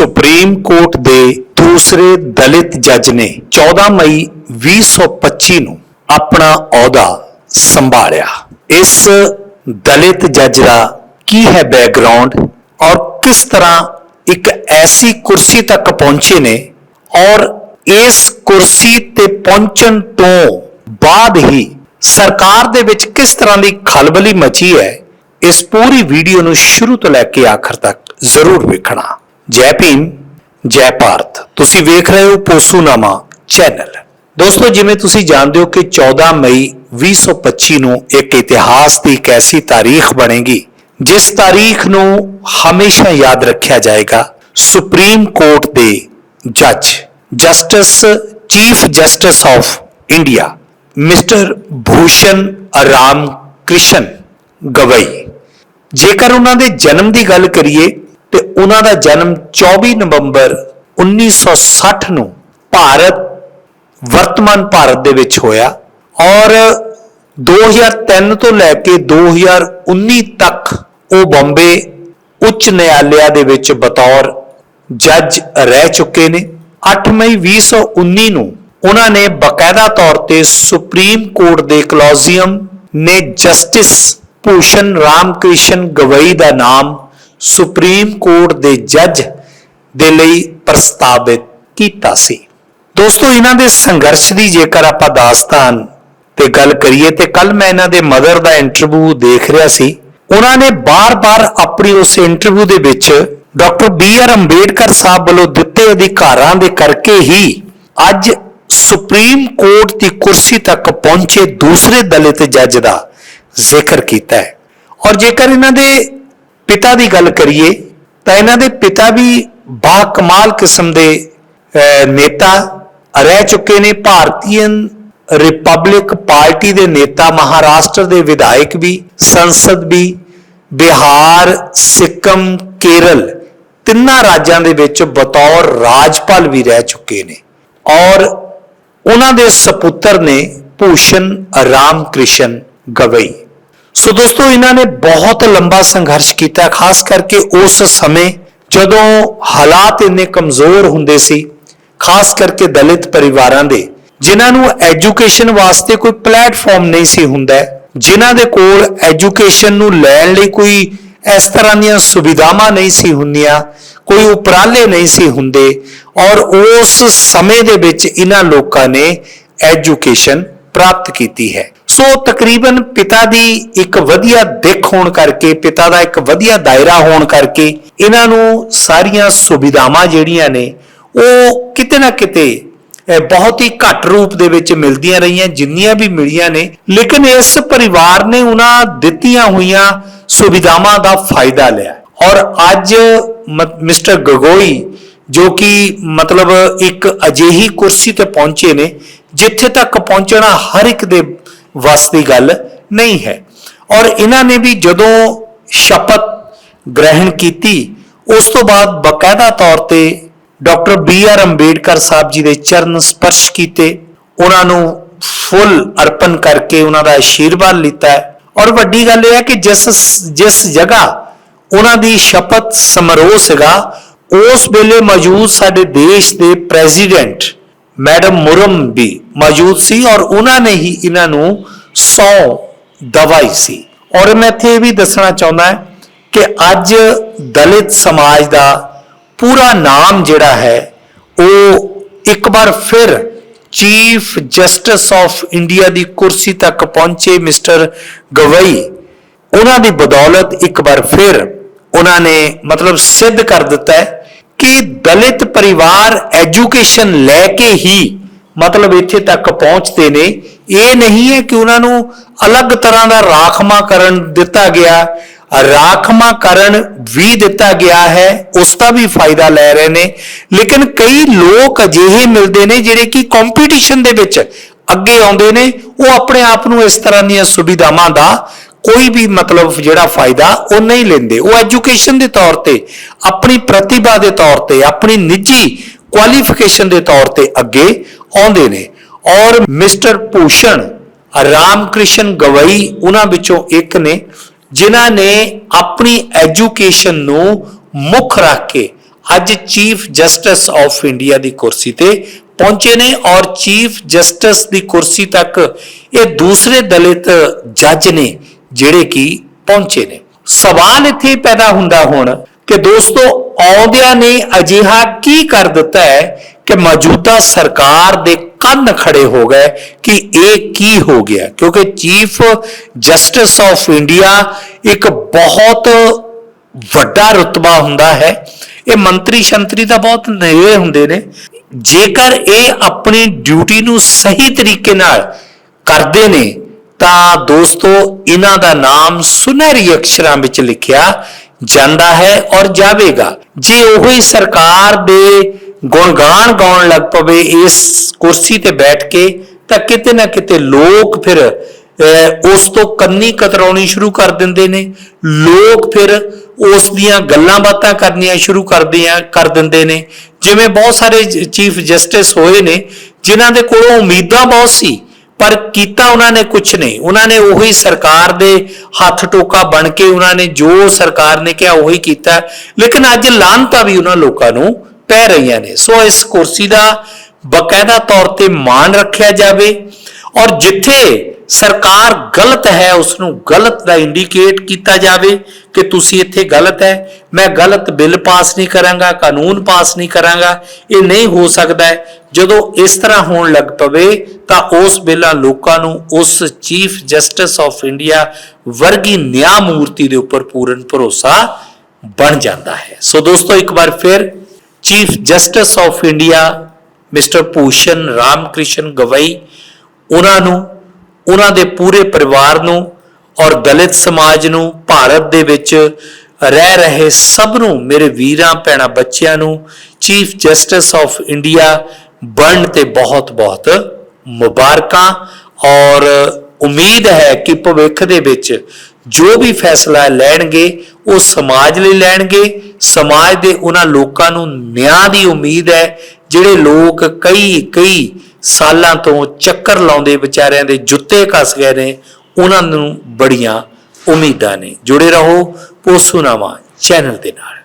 Supreme court ਦੇ ਦੂਸਰੇ ਦਲਿਤ ਜੱਜ ਨੇ 14 ਮਈ 2025 ਨੂੰ ਆਪਣਾ ਅਹੁਦਾ ਸੰਭਾਲਿਆ। ਇਸ ਦਲਿਤ ਜੱਜ ਦਾ ਕੀ ਹੈ ਬੈਕਗ੍ਰਾਉਂਡ ਔਰ ਕਿਸ ਤਰ੍ਹਾਂ ਇੱਕ ਐਸੀ ਕੁਰਸੀ ਤੱਕ ਪਹੁੰਚੇ ਨੇ ਔਰ ਇਸ ਕੁਰਸੀ ਤੇ ਪਹੁੰਚਣ ਤੋਂ ਬਾਅਦ ਹੀ ਸਰਕਾਰ ਦੇ ਵਿੱਚ ਕਿਸ ਤਰ੍ਹਾਂ ਦੀ ਖਲਬਲੀ ਮਚੀ ਹੈ, ਇਸ ਪੂਰੀ ਵੀਡੀਓ ਨੂੰ ਸ਼ੁਰੂ ਤੋਂ ਲੈ ਕੇ ਆਖਰ ਤੱਕ ਜ਼ਰੂਰ ਵੇਖਣਾ। ਜੈ ਭੀਮ, ਜੈ ਭਾਰਤ। ਤੁਸੀਂ ਵੇਖ ਰਹੇ ਹੋ ਪੋਸੂਨਾਮਾ ਚੈਨਲ। ਦੋਸਤੋ, ਜਿਵੇਂ ਤੁਸੀਂ ਜਾਣਦੇ ਹੋ ਕਿ 14 ਮਈ 2025 ਨੂੰ ਇੱਕ ਇਤਿਹਾਸ ਦੀ ਇੱਕ ਐਸੀ ਤਾਰੀਖ ਬਣੇਗੀ, ਜਿਸ ਤਾਰੀਖ ਨੂੰ ਹਮੇਸ਼ਾ ਯਾਦ ਰੱਖਿਆ ਜਾਏਗਾ, ਸੁਪਰੀਮ ਕੋਰਟ ਦੇ ਜੱਜ, justice, chief justice of India, mister Bhushan Ramkrishna Gavai. ਜੇਕਰ ਉਹਨਾਂ ਦੇ ਜਨਮ ਦੀ ਗੱਲ ਕਰੀਏ ਤੇ ਉਹਨਾਂ ਦਾ ਜਨਮ 24 ਨਵੰਬਰ 1960 ਨੂੰ ਭਾਰਤ, ਵਰਤਮਾਨ ਭਾਰਤ ਦੇ ਵਿੱਚ ਹੋਇਆ ਔਰ 2003 ਤੋਂ ਲੈ ਕੇ 2019 ਤੱਕ ਉਹ ਬੰਬੇ ਉੱਚ ਨਿਆਲਿਆ ਦੇ ਵਿੱਚ ਬਤੌਰ ਜੱਜ ਰਹਿ ਚੁੱਕੇ ਨੇ। 8 ਮਈ 2019 ਨੂੰ ਉਹਨਾਂ ਨੇ ਬਕਾਇਦਾ ਤੌਰ ਤੇ ਸੁਪਰੀਮ ਕੋਰਟ ਦੇ ਕਲੋਜ਼ੀਅਮ ਨੇ ਜਸਟਿਸ ਭੂਸ਼ਣ ਰਾਮਕ੍ਰਿਸ਼ਨ ਗਵਈ ਦਾ ਨਾਮ ਸੁਪਰੀਮ ਕੋਰਟ ਦੇ ਜੱਜ ਦੇ ਲਈ ਪ੍ਰਸਤਾਵਿਤ ਕੀਤਾ ਸੀ। ਦੋਸਤੋ, ਇਹਨਾਂ ਦੇ ਸੰਘਰਸ਼ ਦੀ ਜੇਕਰ ਆਪਾਂ ਦਾਸਤਾਨ ਤੇ ਗੱਲ ਕਰੀਏ ਤੇ ਕੱਲ ਮੈਂ ਇਹਨਾਂ ਦੇ ਮਦਰ ਦਾ ਇੰਟਰਵਿਊ ਦੇਖ ਰਿਹਾ ਸੀ। ਉਹਨਾਂ ਨੇ ਬਾਰ-ਬਾਰ ਆਪਣੀ ਉਸ ਇੰਟਰਵਿਊ ਦੇ ਵਿੱਚ doctor B R Ambedkar Sahib ਵੱਲੋਂ ਦਿੱਤੇ ਅਧਿਕਾਰਾਂ ਦੇ ਕਰਕੇ ਹੀ ਅੱਜ ਸੁਪਰੀਮ ਕੋਰਟ ਦੀ ਕੁਰਸੀ ਤੱਕ ਪਹੁੰਚੇ ਦੂਸਰੇ ਦਲਿਤ ਜੱਜ ਦਾ ਜ਼ਿਕਰ ਕੀਤਾ ਹੈ। ਔਰ ਜੇਕਰ ਇਹਨਾਂ ਦੇ ਪਿਤਾ ਦੀ ਗੱਲ ਕਰੀਏ ਤਾਂ ਇਹਨਾਂ ਦੇ ਪਿਤਾ ਵੀ ਬਾ ਕਮਾਲ ਕਿਸਮ ਦੇ ਨੇਤਾ, ਰਹਿ ਚੁੱਕੇ ਨੇ। ਭਾਰਤੀਯਨ ਰਿਪਬਲਿਕ ਪਾਰਟੀ ਦੇ ਨੇਤਾ, ਮਹਾਰਾਸ਼ਟਰ ਦੇ ਵਿਧਾਇਕ ਵੀ, ਸੰਸਦ ਵੀ, ਬਿਹਾਰ, ਸਿੱਕਮ, ਕੇਰਲ, ਤਿੰਨਾਂ ਰਾਜਾਂ ਦੇ ਵਿੱਚ ਬਤੌਰ ਰਾਜਪਾਲ ਵੀ ਰਹਿ ਚੁੱਕੇ ਨੇ। ਔਰ ਉਹਨਾਂ ਦੇ ਸਪੁੱਤਰ ਨੇ ਭੂਸ਼ਣ ਰਾਮ ਕ੍ਰਿਸ਼ਨ ਗਵਈ। ਸੋ ਦੋਸਤੋ, ਇਹਨਾਂ ਨੇ ਬਹੁਤ ਲੰਬਾ ਸੰਘਰਸ਼ ਕੀਤਾ, ਖਾਸ ਕਰਕੇ ਉਸ ਸਮੇਂ ਜਦੋਂ ਹਾਲਾਤ ਇੰਨੇ ਕਮਜ਼ੋਰ ਹੁੰਦੇ ਸੀ, ਖਾਸ ਕਰਕੇ ਦਲਿਤ ਪਰਿਵਾਰਾਂ ਦੇ, ਜਿਨ੍ਹਾਂ ਨੂੰ ਐਜੂਕੇਸ਼ਨ ਵਾਸਤੇ ਕੋਈ ਪਲੇਟਫਾਰਮ ਨਹੀਂ ਸੀ ਹੁੰਦਾ, ਜਿਨ੍ਹਾਂ ਦੇ ਕੋਲ ਐਜੂਕੇਸ਼ਨ ਨੂੰ ਲੈਣ ਲਈ ਕੋਈ ਇਸ ਤਰ੍ਹਾਂ ਦੀਆਂ ਸੁਵਿਧਾਵਾਂ ਨਹੀਂ ਸੀ ਹੁੰਦੀਆਂ, ਕੋਈ ਉਪਰਾਲੇ ਨਹੀਂ ਸੀ ਹੁੰਦੇ, ਔਰ ਉਸ ਸਮੇਂ ਦੇ ਵਿੱਚ ਇਹਨਾਂ ਲੋਕਾਂ ਨੇ ਐਜੂਕੇਸ਼ਨ ਪ੍ਰਾਪਤ ਕੀਤੀ ਹੈ। ਸੋ ਤਕਰੀਬਨ ਪਿਤਾ ਦੀ ਇੱਕ ਵਧੀਆ ਦਿੱਖ ਹੋਣ ਕਰਕੇ, ਪਿਤਾ ਦਾ ਇੱਕ ਵਧੀਆ ਦਾਇਰਾ ਹੋਣ ਕਰਕੇ ਇਹਨਾਂ ਨੂੰ ਸਾਰੀਆਂ ਸੁਵਿਧਾਵਾਂ ਜਿਹੜੀਆਂ ਨੇ, ਉਹ ਕਿਤੇ ਨਾ ਕਿਤੇ ਬਹੁਤ ਹੀ ਘੱਟ ਰੂਪ ਦੇ ਵਿੱਚ ਮਿਲਦੀਆਂ ਰਹੀਆਂ, ਜਿੰਨੀਆਂ ਵੀ ਮਿਲੀਆਂ ਨੇ। ਲੇਕਿਨ ਇਸ ਪਰਿਵਾਰ ਨੇ ਉਹਨਾਂ ਦਿੱਤੀਆਂ ਹੋਈਆਂ ਸੁਵਿਧਾਵਾਂ ਦਾ ਫਾਇਦਾ ਲਿਆ। ਔਰ ਅੱਜ ਮ- ਮਿਸਟਰ ਗਗੋਈ, ਜੋ ਕਿ ਮਤਲਬ ਇੱਕ ਅਜਿਹੀ ਕੁਰਸੀ ਤੇ ਪਹੁੰਚੇ ਨੇ, ਜਿੱਥੇ ਤੱਕ ਪਹੁੰਚਣਾ ਹਰ ਇੱਕ ਦੇ ਵੱਸ ਦੀ ਗੱਲ ਨਹੀਂ ਹੈ। ਔਰ ਇਹਨਾਂ ਨੇ ਵੀ ਜਦੋਂ ਸ਼ਪਤ ਗ੍ਰਹਿਣ ਕੀਤੀ, ਉਸ ਤੋਂ ਬਾਅਦ ਬਕਾਇਦਾ ਤੌਰ ਤੇ doctor B R Ambedkar Sahib ji ਦੇ ਚਰਨ ਸਪਰਸ਼ ਕੀਤੇ। ਉਹਨਾਂ ਨੂੰ ਫੁੱਲ ਅਰਪਣ ਕਰਕੇ ਉਹਨਾਂ ਦਾ ਆਸ਼ੀਰਵਾਦ ਲਿੱਤਾ ਹੈ। ਔਰ ਵੱਡੀ ਗੱਲ ਇਹ ਹੈ ਕਿ ਜਿਸ ਜਿਸ ਜਗ੍ਹਾ ਉਹਨਾਂ ਦੀ ਸ਼ਪਥ ਸਮਾਰੋਹ ਸੀਗਾ, ਉਸ ਵੇਲੇ ਮੌਜੂਦ ਸਾਡੇ ਦੇਸ਼ ਦੇ ਪ੍ਰੈਜ਼ੀਡੈਂਟ ਮੈਡਮ ਮੁਰਮ ਵੀ ਮੌਜੂਦ ਸੀ ਔਰ ਉਹਨਾਂ ਨੇ ਹੀ ਇਹਨਾਂ ਨੂੰ ਸੌ ਦਵਾਈ ਸੀ। ਔਰ ਮੈਂ ਇੱਥੇ ਇਹ ਵੀ ਦੱਸਣਾ ਚਾਹੁੰਦਾ ਕਿ ਅੱਜ ਦਲਿਤ ਸਮਾਜ ਦਾ ਪੂਰਾ ਨਾਮ ਜਿਹੜਾ ਹੈ, ਉਹ ਇੱਕ ਵਾਰ ਫਿਰ ਚੀਫ ਜਸਟਿਸ ਆਫ ਇੰਡੀਆ ਦੀ ਕੁਰਸੀ ਤੱਕ ਪਹੁੰਚੇ ਮਿਸਟਰ ਗਵਈ। ਉਹਨਾਂ ਦੀ ਬਦੌਲਤ ਇੱਕ ਵਾਰ ਫਿਰ ਉਹਨਾਂ ਨੇ ਮਤਲਬ ਸਿੱਧ ਕਰ ਦਿੱਤਾ ਹੈ ਕਿ ਦਲਿਤ ਪਰਿਵਾਰ ਐਜੂਕੇਸ਼ਨ ਲੈ ਕੇ ਹੀ ਮਤਲਬ ਇੱਥੇ ਤੱਕ ਪਹੁੰਚਦੇ ਨੇ। ਇਹ ਨਹੀਂ ਹੈ ਕਿ ਉਹਨਾਂ ਨੂੰ ਅਲੱਗ ਤਰ੍ਹਾਂ ਦਾ ਰਾਖਵਾਂਕਰਨ ਦਿੱਤਾ ਗਿਆ। ਰਾਖਵਾਂਕਰਨ ਵੀ ਦਿੱਤਾ ਗਿਆ ਹੈ, ਉਸ ਦਾ ਵੀ ਫਾਇਦਾ ਲੈ ਰਹੇ ਨੇ। ਲੇਕਿਨ ਕਈ ਲੋਕ ਅਜਿਹੇ ਮਿਲਦੇ ਨੇ ਜਿਹੜੇ ਕਿ ਕੰਪੀਟੀਸ਼ਨ ਦੇ ਵਿੱਚ ਅੱਗੇ ਆਉਂਦੇ ਨੇ। ਉਹ ਆਪਣੇ ਆਪ ਨੂੰ ਇਸ ਤਰ੍ਹਾਂ ਦੀਆਂ ਸੁਵਿਧਾਵਾਂ ਦਾ ਕੋਈ ਵੀ ਮਤਲਬ ਜਿਹੜਾ ਫਾਇਦਾ ਉਹ ਨਹੀਂ ਲੈਂਦੇ। ਉਹ ਐਜੂਕੇਸ਼ਨ ਦੇ ਤੌਰ ਤੇ, ਆਪਣੀ ਪ੍ਰਤਿਭਾ ਦੇ ਤੌਰ ਤੇ, ਆਪਣੀ ਨਿੱਜੀ ਕੁਆਲੀਫਿਕੇਸ਼ਨ ਦੇ ਤੌਰ ਤੇ ਅੱਗੇ ਆਉਂਦੇ ਨੇ। ਔਰ ਮਿਸਟਰ ਭੂਸ਼ਣ, ਰਾਮਕ੍ਰਿਸ਼ਨ ਗਵਈ ਉਹਨਾਂ ਵਿੱਚੋਂ ਇੱਕ ਨੇ, ਜਿਨ੍ਹਾਂ ਨੇ ਆਪਣੀ ਐਜੂਕੇਸ਼ਨ ਨੂੰ ਮੁੱਖ ਰੱਖ ਕੇ ਅੱਜ ਚੀਫ ਜਸਟਿਸ ਆਫ ਇੰਡੀਆ ਦੀ ਕੁਰਸੀ ਤੇ ਪਹੁੰਚੇ ਨੇ ਔਰ ਚੀਫ ਜਸਟਿਸ ਦੀ ਕੁਰਸੀ ਤੱਕ ਇਹ ਦੂਸਰੇ ਦਲਿਤ ਜੱਜ ਨੇ ਜਿਹੜੇ ਕਿ ਪਹੁੰਚੇ ਨੇ। ਸਵਾਲ ਇੱਥੇ ਪੈਦਾ ਹੁੰਦਾ ਹੁਣ ਕਿ ਦੋਸਤੋ, ਆਉਂਦਿਆਂ ਨੇ ਅਜਿਹਾ ਕੀ ਕਰ ਦਿੱਤਾ ਹੈ ਕਿ ਮੌਜੂਦਾ ਸਰਕਾਰ ਦੇ ਕੰਨ ਖੜੇ ਹੋ ਗਏ ਕਿ ਇਹ ਕੀ ਹੋ ਗਿਆ? ਕਿਉਂਕਿ ਚੀਫ ਜਸਟਿਸ ਆਫ ਇੰਡੀਆ ਇੱਕ ਬਹੁਤ ਵੱਡਾ ਰੁਤਬਾ ਹੁੰਦਾ ਹੈ। ਇਹ ਮੰਤਰੀ ਸ਼ੰਤਰੀ ਤਾਂ ਬਹੁਤ ਨੇੜੇ ਹੁੰਦੇ ਨੇ। ਜੇਕਰ ਇਹ ਆਪਣੀ ਡਿਊਟੀ ਨੂੰ ਸਹੀ ਤਰੀਕੇ ਨਾਲ ਕਰਦੇ ਨੇ ਤਾਂ ਦੋਸਤੋ, ਇਹਨਾਂ ਦਾ ਨਾਮ ਸੁਨਹਿਰੀ ਅਕਸ਼ਰਾਂ ਵਿੱਚ ਲਿਖਿਆ ਜਾਂਦਾ ਹੈ ਔਰ ਜਾਵੇਗਾ। ਜੇ ਉਹੀ ਸਰਕਾਰ ਦੇ ਗੁਣਗਾਨ ਗਾਉਣ ਲੱਗ ਪਵੇ ਇਸ ਕੁਰਸੀ ਤੇ ਬੈਠ ਕੇ, ਤਾਂ ਕਿਤੇ ਨਾ ਕਿਤੇ ਲੋਕ ਫਿਰ ਉਸ ਤੋਂ ਕੰਨੀ ਕਤਰਾਉਣੀ ਸ਼ੁਰੂ ਕਰ ਦਿੰਦੇ ਨੇ। ਲੋਕ ਫਿਰ ਉਸ ਦੀਆਂ ਗੱਲਾਂ ਬਾਤਾਂ ਕਰਨੀਆਂ ਸ਼ੁਰੂ ਕਰਦੇ ਆ ਕਰ ਦਿੰਦੇ ਨੇ। ਜਿਵੇਂ ਬਹੁਤ ਸਾਰੇ ਚੀਫ ਜਸਟਿਸ ਹੋਏ ਨੇ, ਜਿਨ੍ਹਾਂ ਦੇ ਕੋਲੋਂ ਉਮੀਦਾਂ ਬਹੁਤ ਸੀ। ਪਰ ਕੀਤਾ ਉਹਨਾਂ ਨੇ ਕੁਝ ਨਹੀਂ। ਉਹਨਾਂ ਨੇ ਉਹੀ ਸਰਕਾਰ ਦੇ ਹੱਥ ਟੋਕਾ ਬਣ ਕੇ ਉਹਨਾਂ ਨੇ ਜੋ ਸਰਕਾਰ ਨੇ ਕਿਹਾ ਉਹੀ ਕੀਤਾ। ਲੇਕਿਨ ਅੱਜ ਲਾਂਤਾ ਵੀ ਉਹਨਾਂ ਲੋਕਾਂ ਨੂੰ ਪੈ ਰਹੀਆਂ ਨੇ। ਸੋ ਇਸ ਕੁਰਸੀ ਦਾ ਬਕਾਇਦਾ ਤੌਰ ਤੇ ਮਾਣ ਰੱਖਿਆ ਜਾਵੇ ਔਰ ਜਿੱਥੇ ਸਰਕਾਰ ਗਲਤ ਹੈ ਉਸ ਨੂੰ ਗਲਤ ਦਾ ਇੰਡੀਕੇਟ ਕੀਤਾ ਜਾਵੇ ਕਿ ਤੁਸੀਂ ਇੱਥੇ ਗਲਤ ਹੈ। ਮੈਂ ਗਲਤ ਬਿੱਲ ਪਾਸ ਨਹੀਂ ਕਰਾਂਗਾ, ਕਾਨੂੰਨ ਪਾਸ ਨਹੀਂ ਕਰਾਂਗਾ। ਇਹ ਨਹੀਂ ਹੋ ਸਕਦਾ ਜਦੋਂ ਇਸ ਤਰ੍ਹਾਂ ਹੋਣ ਲੱਗ ਪਵੇ, ਤਾਂ ਉਸ ਵੇਲਾ ਲੋਕਾਂ ਨੂੰ ਉਸ ਚੀਫ ਜਸਟਿਸ ਆਫ ਇੰਡੀਆ ਵਰਗੀ ਨਿਆਂ ਮੂਰਤੀ ਦੇ ਉੱਪਰ ਪੂਰਨ ਭਰੋਸਾ ਬਣ ਜਾਂਦਾ ਹੈ। ਸੋ ਦੋਸਤੋ, ਇੱਕ ਵਾਰ ਫਿਰ chief justice of India mister Bhushan Ramkrishna Gavai, ਉਹਨਾਂ ਨੂੰ ਉਹਨਾਂ ਦੇ ਪੂਰੇ ਪਰਿਵਾਰ ਨੂੰ ਔਰ ਦਲਿਤ ਸਮਾਜ ਨੂੰ, ਭਾਰਤ ਦੇ ਵਿੱਚ ਰਹਿ ਰਹੇ ਸਭ ਨੂੰ, ਮੇਰੇ ਵੀਰਾਂ, ਭੈਣਾਂ, ਬੱਚਿਆਂ ਨੂੰ ਚੀਫ ਜਸਟਿਸ ਆਫ ਇੰਡੀਆ ਬਣਨ ਤੇ ਬਹੁਤ-ਬਹੁਤ ਮੁਬਾਰਕਾਂ ਔਰ ਉਮੀਦ ਹੈ ਕਿ ਭਵਿੱਖ ਦੇ ਵਿੱਚ ਜੋ ਵੀ ਫੈਸਲਾ ਲੈਣਗੇ, ਉਹ ਸਮਾਜ ਲਈ ਲੈਣਗੇ। ਸਮਾਜ ਦੇ ਉਹਨਾਂ ਲੋਕਾਂ ਨੂੰ ਨਿਆਂ ਦੀ ਉਮੀਦ ਹੈ, ਜਿਹੜੇ ਲੋਕ ਕਈ ਕਈ ਸਾਲਾਂ ਤੋਂ ਚੱਕਰ ਲਾਉਂਦੇ ਵਿਚਾਰਿਆਂ ਦੇ ਜੁੱਤੇ ਕੱਸ ਗਏ ਨੇ, ਉਹਨਾਂ ਨੂੰ ਬੜੀਆਂ ਉਮੀਦਾਂ ਨੇ। ਜੁੜੇ ਰਹੋ ਪੋਸੂਨਾਮਾ ਚੈਨਲ ਦੇ ਨਾਲ।